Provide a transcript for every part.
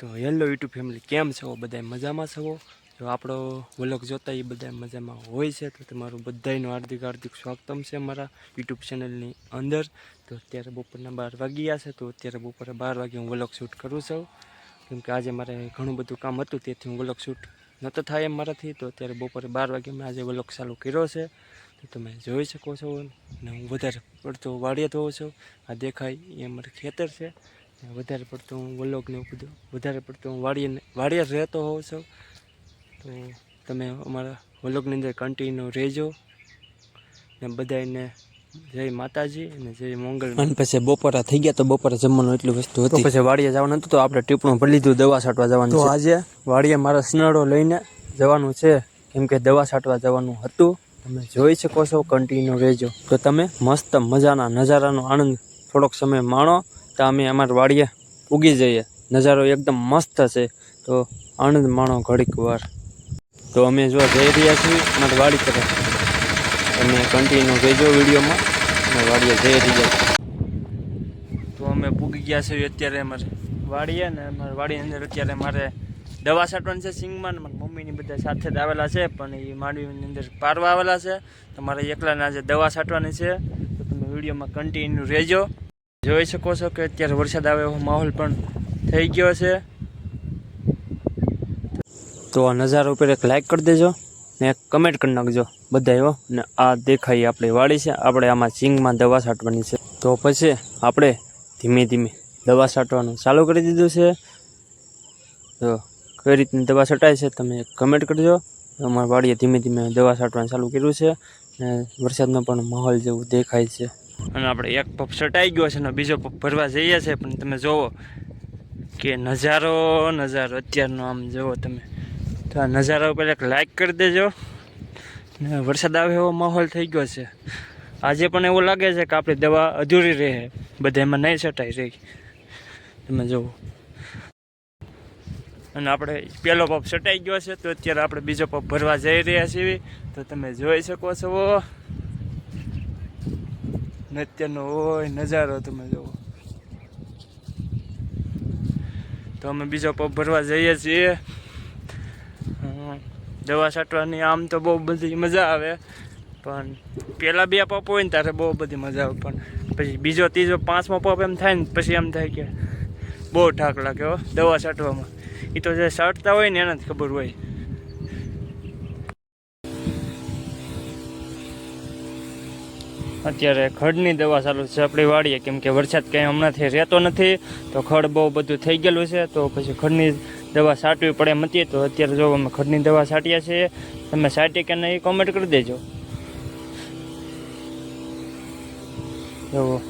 તો hello YouTube family, કેમ છો? બધા મજામાં છો? જો આપણો વ્લોગ જોતા એ બધા મજામાં હોય છે, તો તમારું બધાયનું હાર્દિક હાર્દિક સ્વાગતમ છે મારા યુટ્યુબ ચેનલની અંદર. તો અત્યારે બપોરના બાર વાગ્યા છે, તો અત્યારે બપોરે બાર વાગે હું વલક શૂટ કરું છું. કેમ કે આજે મારે ઘણું બધું કામ હતું, તેથી હું વલક શૂટ નહોતો થાય એમ મારાથી. તો અત્યારે બપોરે બાર વાગે મેં આજે વલક ચાલુ કર્યો છે. તો તમે જોઈ શકો છો, અને હું વધારે પડતો વાળીએ ધોઉં છું. આ દેખાય એ મારે ખેતર છે. ને વધારે પડતો હું વલોક ને એવું બધું વધારે પડતો હું વાડીએ વાડિયા રહેતો હોઉં છું. તો તમે અમારા વલોકની અંદર કન્ટિન્યુ રહેજો. ને બધાને જય માતાજી અને જય મંગલ અને પછી બપોરા થઈ ગયા તો બપોરે જમવાનું એટલું વસ્તુ હતું. પછી વાડીએ જવાનું હતું તો આપણે ટીપણું ભરી લીધું દવા છાંટવા જવાનું તો આજે વાડીએ મારા સ્નાળો લઈને જવાનું છે. કેમ કે દવા છાંટવા જવાનું હતું. તમે જોઈ શકો છો કન્ટિન્યુ રહેજો. તો તમે મસ્ત મજાના નજારાનો આનંદ થોડોક સમય માણો. તો અમે અમારા વાડીએ ઉગી જઈએ. નજારો એકદમ મસ્ત છે. તો આનંદ માણો ઘડીક વાર. તો અમે જો જઈ રહ્યા છીએ અમારી વાડી તરફ. તમે કન્ટિન્યુ રહેજો વિડીયોમાં. અમે વાડીએ જઈ રહ્યા છીએ. તો અમે પૂગી ગયા છીએ અત્યારે અમારે વાડીએ ને અમારી વાડીની અંદર અત્યારે મારે દવા છાંટવાની છે સિંગમાં મારી મમ્મીની બધા સાથે જ આવેલા છે, પણ એ માંડવીની અંદર પારવા આવેલા છે. તો મારે એકલાને આજે દવા છાંટવાની છે. તો તમે વિડીયોમાં કન્ટિન્યુ રહેજો. જોઈ શકો છો કે અત્યારે વરસાદ આવે એવો માહોલ પણ થઈ ગયો છે. તો આ નજારા ઉપર એક લાઇક કરી દેજો ને એક કમેન્ટ કરી નાખજો બધા હો. ને આ દેખાય આપણી વાડી છે. આપણે આમાં સિંગમાં દવા છાંટવાની છે. તો પછી આપણે ધીમે ધીમે દવા છાંટવાનું ચાલુ કરી દીધું છે. તો કઈ રીતની દવા છટાય છે તમે કમેન્ટ કરજો. અમારા વાડીએ ધીમે ધીમે દવા છાંટવાનું ચાલુ કર્યું છે. ને વરસાદનો પણ માહોલ જેવું દેખાય છે. અને આપણે એક પપ સટાઈ ગયો છે અને બીજો પપ ભરવા જઈએ છીએ પણ તમે જુઓ કે નજારો નજારો અત્યારનો આમ જુઓ તમે. તો આ નજારા ઉપર એક લાઈક કરી દેજો. ને વરસાદ આવે એવો માહોલ થઈ ગયો છે. આજે પણ એવું લાગે છે કે આપણી દવા અધૂરી રહે, બધા એમાં નહીં છટાઈ રહી. તમે જુઓ અને આપણે પહેલો પપ છટાઈ ગયો છે, તો અત્યારે આપણે બીજો પપ ભરવા જઈ રહ્યા છીએ. તો તમે જોઈ શકો છો. ને હોય, નજારો તમે જુઓ. તો અમે બીજો પપ ભરવા જઈએ છીએ. દવા છાંટવાની આમ તો બહુ બધી મજા આવે, પણ પહેલાં બે પપ હોય ને ત્યારે બહુ બધી મજા આવે. પણ પછી બીજો, ત્રીજો, પાંચમો પપ એમ થાય ને પછી એમ થાય કે બહુ ઠાક લાગે હો દવા છાંટવામાં. એ તો જે છાંટતા હોય ને એને જ ખબર હોય. અત્યારે ખડની દવા ચાલુ છે, આપણી વાડીએ. કેમ કે વરસાદ કંઈ હમણાંથી રહેતો નથી, તો ખડ બહુ બધું થઈ ગયેલું છે, તો પછી ખડની દવા છાંટવી પડે એમ હતી, તો અત્યારે જો અમે ખડની દવા છાંટીએ છીએ, તમે છાંટી કે નહીં કોમેન્ટ કરી દેજો. જુઓ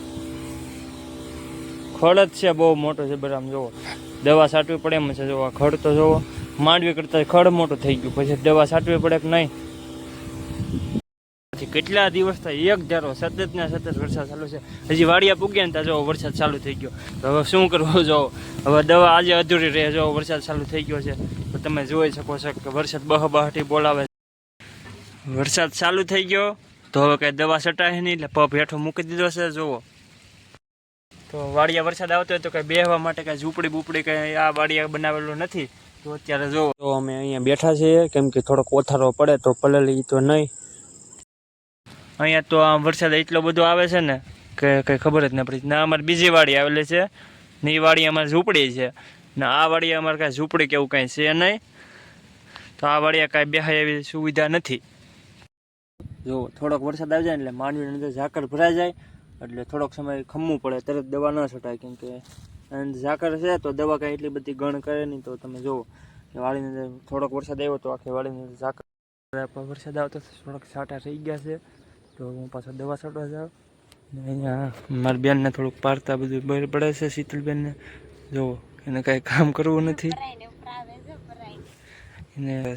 ખડ જ છે, બહુ મોટો છે, બરાબર જુઓ. દવા છાંટવી પડે એમ છે, જુઓ ખડ તો જુઓ, માંડવી કરતાં ખડ મોટું થઈ ગયું, પછી દવા છાંટવી પડે કે નહીં? કેટલા દિવસ થાય? એક ધારો સતત ને સતત વરસાદ ચાલુ છે. હજી વાડિયા પૂગ્યા ને ત્યાં જો વરસાદ ચાલુ થઈ ગયો. તો હવે શું કરવું? જો હવે દવા આજે અધૂરી રહે, જો વરસાદ ચાલુ થઈ ગયો છે, તો તમે જોઈ શકો છો કે વરસાદ બહ બહાટી બોલાવે વરસાદ ચાલુ થઈ ગયો, તો હવે કઈ દવા છટાય નહીં, એટલે પપ હેઠો મૂકી દીધો છે, જુઓ. તો વાડિયા વરસાદ આવતો હોય તો કઈ બેહવા માટે કઈ ઝૂંપડી બૂપડી કઈ આ વાડિયા બનાવેલું નથી. તો અત્યારે જો તો અમે અહીંયા બેઠા છીએ, કેમ કે થોડોક ઓથારો પડે તો પલળી તો નહીં. અહીંયા તો આમ વરસાદ એટલો બધો આવે છે ને કે કંઈ ખબર જ ના પડી. ના, અમારે બીજી વાડી આવેલી છે ને એ વાડી અમારે ઝૂંપડી છે. ને આ વાડી અમારે કાંઈ ઝૂંપડી કે એવું કાંઈ છે નહીં. તો આ વાડીએ કાંઈ બેહાય એવી સુવિધા નથી. જો, થોડોક વરસાદ આવી જાય એટલે માંડવીની અંદર ઝાકર ભરાઈ જાય, એટલે થોડોક સમય ખમવું પડે, તરત દવા ન છટાય, કેમ કે ઝાકર છે તો દવા કાંઈ એટલી બધી ગણ કરે નહીં, તો તમે જુઓ કે વાડીની અંદર થોડોક વરસાદ આવ્યો તો આખી વાડીની અંદર ઝાકર વરસાદ આવતો થોડોક છાંટા થઈ ગયા છે. તો હું પાછો દવા છાંટવા જાઉં. ને અહીંયા મારી બેનને થોડુંક પારતા બધું બહાર પડે છે, શીતલબેનને. જુઓ એને કાંઈ કામ કરવું નથી. એને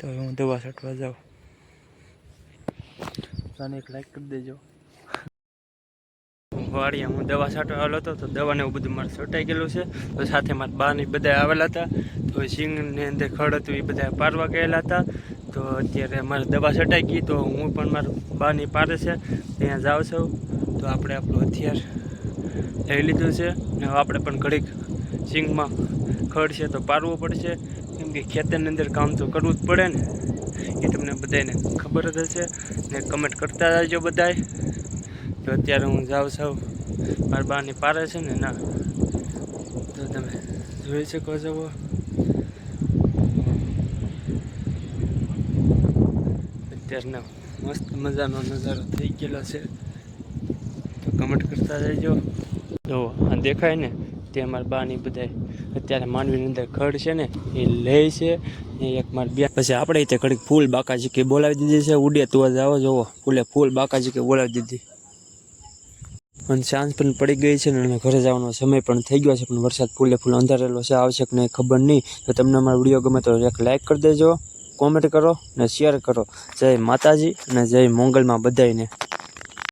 તો હું દવા છાંટવા જાઉં. તને એક લાઈક કરી દેજો. વાડીએ હું દવા છાંટવા આવેલો હતો, તો દવાને એવું બધું મારે છટાઈ ગયેલું છે. તો સાથે મારા બાની બધા આવેલા હતા. તો સિંગની અંદર ખડ હતું, એ બધા પારવા ગયેલા હતા. તો અત્યારે મારે દવા છટાઈ ગઈ તો હું પણ મારું બાની પાડે છે. ત્યાં જાઉં છું. તો આપણે આપણું હથિયાર લઈ લીધું છે. ને આપણે પણ ઘડીક સિંગમાં ખડ છે તો પારવું પડશે. કેમ કે ખેતરની અંદર કામ તો કરવું જ પડે ને. એ તમને બધાને ખબર જ હશે. ને કમેન્ટ કરતા રહેજો બધાય. તો અત્યારે હું જાઉં છું. મારા બાની પાડે છે ને, ના. તો તમે જોઈ શકો છો. અત્યારના મસ્ત મજાનો નજારો થઈ ગયેલો છે. તો કમેન્ટ કરતા રહેજો. જો, આ દેખાય ને, તે અમારા બાની બધાય અત્યારે માનવીની અંદર ખડ છે ને, એ લે છે. ને એક માર બે પછી આપણે તે ઘડીક ફૂલ બાકાજી કે બોલાવી દીધી છે. ઉડે તો જ જોવો. ફૂલે ફૂલ બાકાજી કે બોલાવી દીધી. અને સાંજ પણ પડી ગઈ છે ને, અને ઘરે જવાનો સમય પણ થઈ ગયો છે, પણ વરસાદ ફૂલે ફૂલ અંધારેલો છે. આવશે કે નહીં ખબર નહીં. તો તમને અમારો વીડિયો ગમે તો એક લાઈક કરી દેજો. કોમેન્ટ કરો ને શેર કરો. જય માતાજી અને જય મોંગલમાં બધાયને.